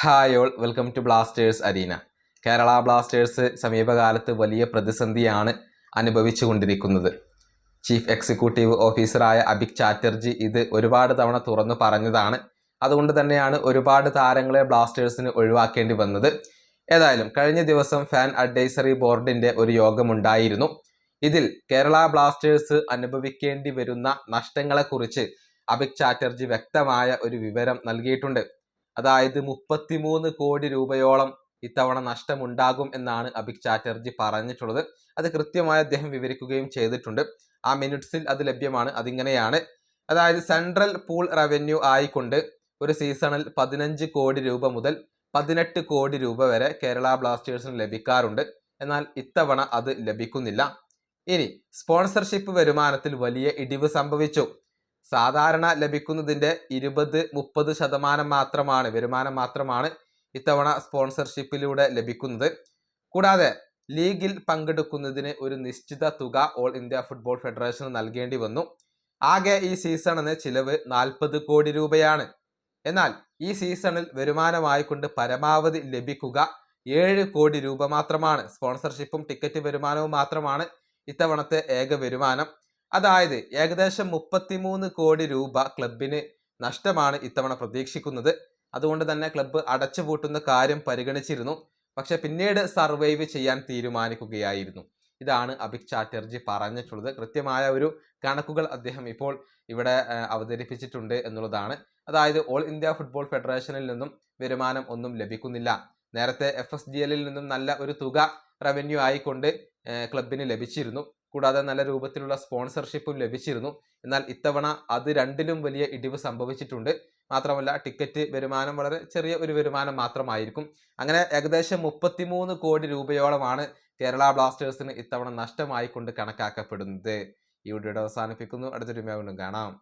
Hi all welcome to Blasters arena Kerala Blasters സമീപകാലത്ത് വലിയ പ്രതിസന്ധിയാണ് അനുഭവിച്ചു കൊണ്ടിരിക്കുന്നത് ചീഫ് എക്സിക്യൂട്ടീവ് ഓഫീസറായ അഭിക് ചാറ്റർജി ഇത് ഒരുപാട് തവണ തുറന്നു പറഞ്ഞതാണ്. അതുകൊണ്ട് തന്നെയാണ് ഒരുപാട് താരങ്ങളെ ബ്ലാസ്റ്റേഴ്സിന് ഒഴിവാക്കേണ്ടി വന്നത്. ഏതായാലും കഴിഞ്ഞ ദിവസം ഫാൻ അഡ്വൈസറി ബോർഡിന്റെ ഒരു യോഗമുണ്ടായിരുന്നു. ഇതിൽ കേരള ബ്ലാസ്റ്റേഴ്സ് അനുഭവിക്കേണ്ടി വരുന്ന നഷ്ടങ്ങളെക്കുറിച്ച് അഭിക് ചാറ്റർജി വ്യക്തമായ ഒരു വിവരം നൽകിയിട്ടുണ്ട്. അതായത് മുപ്പത്തിമൂന്ന് കോടി രൂപയോളം ഇത്തവണ നഷ്ടമുണ്ടാകും എന്നാണ് അഭിക് ചാറ്റർജി പറഞ്ഞിട്ടുള്ളത്. അത് കൃത്യമായി അദ്ദേഹം വിവരിക്കുകയും ചെയ്തിട്ടുണ്ട്. ആ മിനിറ്റ്സിൽ അത് ലഭ്യമാണ്. അതിങ്ങനെയാണ്. അതായത് സെൻട്രൽ പൂൾ റവന്യൂ ആയിക്കൊണ്ട് ഒരു സീസണിൽ പതിനഞ്ച് കോടി രൂപ മുതൽ പതിനെട്ട് കോടി രൂപ വരെ കേരള ബ്ലാസ്റ്റേഴ്സിന് ലഭിക്കാറുണ്ട്. എന്നാൽ ഇത്തവണ അത് ലഭിക്കുന്നില്ല. ഇനി സ്പോൺസർഷിപ്പ് വരുമാനത്തിൽ വലിയ ഇടിവ് സംഭവിച്ചു. സാധാരണ ലഭിക്കുന്നതിന്റെ ഇരുപത് മുപ്പത് ശതമാനം മാത്രമാണ് വരുമാനം മാത്രമാണ് ഇത്തവണ സ്പോൺസർഷിപ്പിലൂടെ ലഭിക്കുന്നത്. കൂടാതെ ലീഗിൽ പങ്കെടുക്കുന്നതിന് ഒരു നിശ്ചിത തുക ഓൾ ഇന്ത്യ ഫുട്ബോൾ ഫെഡറേഷന് നൽകേണ്ടി വന്നു. ആകെ ഈ സീസണിന് ചിലവ് നാൽപ്പത് കോടി രൂപയാണ്. എന്നാൽ ഈ സീസണിൽ വരുമാനമായിക്കൊണ്ട് പരമാവധി ലഭിക്കുക ഏഴ് കോടി രൂപ മാത്രമാണ്. സ്പോൺസർഷിപ്പും ടിക്കറ്റ് വരുമാനവും മാത്രമാണ് ഇത്തവണത്തെ ഏക വരുമാനം. അതായത് ഏകദേശം മുപ്പത്തിമൂന്ന് കോടി രൂപ ക്ലബിന് നഷ്ടമാണ് ഇത്തവണ പ്രതീക്ഷിക്കുന്നത്. അതുകൊണ്ട് തന്നെ ക്ലബ്ബ് അടച്ചുപൂട്ടുന്ന കാര്യം പരിഗണിച്ചിരുന്നു. പക്ഷെ പിന്നീട് സർവൈവ് ചെയ്യാൻ തീരുമാനിക്കുകയായിരുന്നു. ഇതാണ് അഭിക് ചാറ്റർജി പറഞ്ഞിട്ടുള്ളത്. കൃത്യമായ ഒരു കണക്കുകൾ അദ്ദേഹം ഇപ്പോൾ ഇവിടെ അവതരിപ്പിച്ചിട്ടുണ്ട് എന്നുള്ളതാണ്. അതായത് ഓൾ ഇന്ത്യ ഫുട്ബോൾ ഫെഡറേഷനിൽ നിന്നും വരുമാനം ഒന്നും ലഭിക്കുന്നില്ല. നേരത്തെ എഫ് എസ് ജി എല്ലിൽ നിന്നും നല്ല ഒരു തുക റവന്യൂ ആയിക്കൊണ്ട് ക്ലബിന് ലഭിച്ചിരുന്നു. കൂടാതെ നല്ല രൂപത്തിലുള്ള സ്പോൺസർഷിപ്പും ലഭിച്ചിരുന്നു. എന്നാൽ ഇത്തവണ അത് രണ്ടിലും വലിയ ഇടിവ് സംഭവിച്ചിട്ടുണ്ട്. മാത്രമല്ല ടിക്കറ്റ് വരുമാനം വളരെ ചെറിയ ഒരു വരുമാനം മാത്രമായിരിക്കും. അങ്ങനെ ഏകദേശം മുപ്പത്തിമൂന്ന് കോടി രൂപയോളമാണ് കേരള ബ്ലാസ്റ്റേഴ്സിന് ഇത്തവണ നഷ്ടമായിക്കൊണ്ട് കണക്കാക്കപ്പെടുന്നത്. ഈ വീഡിയോയുടെ അവസാനിപ്പിക്കുന്നു. അടുത്തൊരു വീണ്ടും കാണാം.